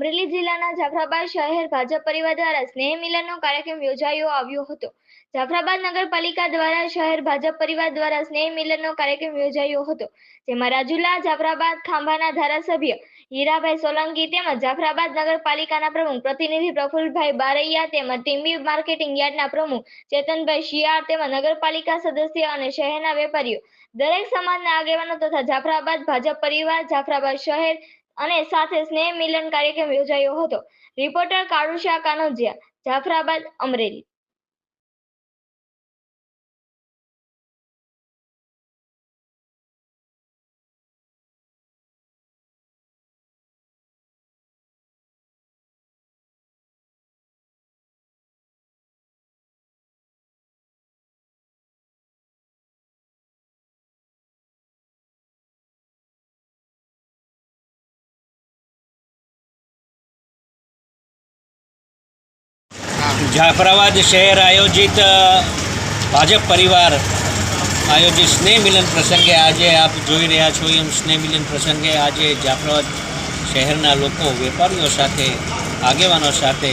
અમરેલી જિલ્લાના જાફરાબાદ શહેર ભાજપ પરિવાર દ્વારા સ્નેહ મિલનનો કાર્યક્રમ યોજાયો આવ્યો હતો. જાફરાબાદ નગરપાલિકા દ્વારા શહેર ભાજપ પરિવાર દ્વારા સ્નેહ મિલનનો કાર્યક્રમ યોજાયો હતો, જેમાં રાજુલા, જાફરાબાદ, ખાંભાના ધારાસભ્ય હીરાભાઈ સોલંકી તેમજ જાફરાબાદ નગરપાલિકાના પ્રમુખ પ્રતિનિધિ પ્રફુલભાઈ બારૈયા તેમજ ટીમ્બી માર્કેટિંગ યાર્ડના પ્રમુખ ચેતનભાઈ શિયાળ તેમજ નગરપાલિકા સદસ્ય અને શહેરના વેપારીઓ દરેક સમાજના આગેવાનો તથા જાફરાબાદ ભાજપ પરિવાર, જાફરાબાદ શહેર અને સાથે સ્નેહ મિલન કાર્યક્રમ યોજાયો હતો? રિપોર્ટર કાળુશા કાનોજિયા જાફરાબાદ અમરેલી. જાફરાબાદ શહેર આયોજિત ભાજપ પરિવાર આયોજિત સ્નેહ મિલન પ્રસંગે આજે આપ જોઈ રહ્યા છો. એમ સ્નેહ મિલન પ્રસંગે આજે જાફરાબાદ શહેરના લોકો, વેપારીઓ સાથે, આગેવાનો સાથે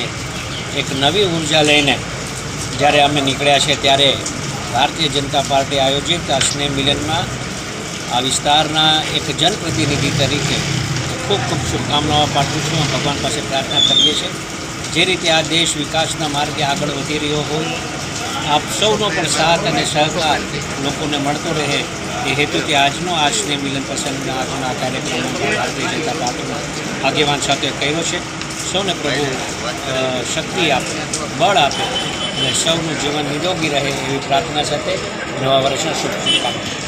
એક નવી ઊર્જા લઈને જ્યારે અમે નીકળ્યા છે ત્યારે ભારતીય જનતા પાર્ટી આયોજિત આ સ્નેહ મિલનમાં આ વિસ્તારના એક જનપ્રતિનિધિ તરીકે ખૂબ ખૂબ શુભકામનાઓ પાઠવું છું. ભગવાન પાસે પ્રાર્થના કરીએ છીએ. જે રીતે આ દેશ વિકાસના માર્ગે આગળ વધી રહ્યો હોય, આપ સૌનો પણ સાથ અને સહકાર લોકોને મળતો રહે એ હેતુથી આજનો આ સ્નેહ મિલન પ્રસંગના આજના કાર્યક્રમમાં કાર્યક્રમ ભારતીય જનતા પાર્ટીનો આગેવાન સાથે કર્યો છે. સૌને પ્રભુ શક્તિ આપે, બળ આપે અને સૌનું જીવન નિરોગી રહે એવી પ્રાર્થના સાથે નવા વર્ષના શુભ શુભકામના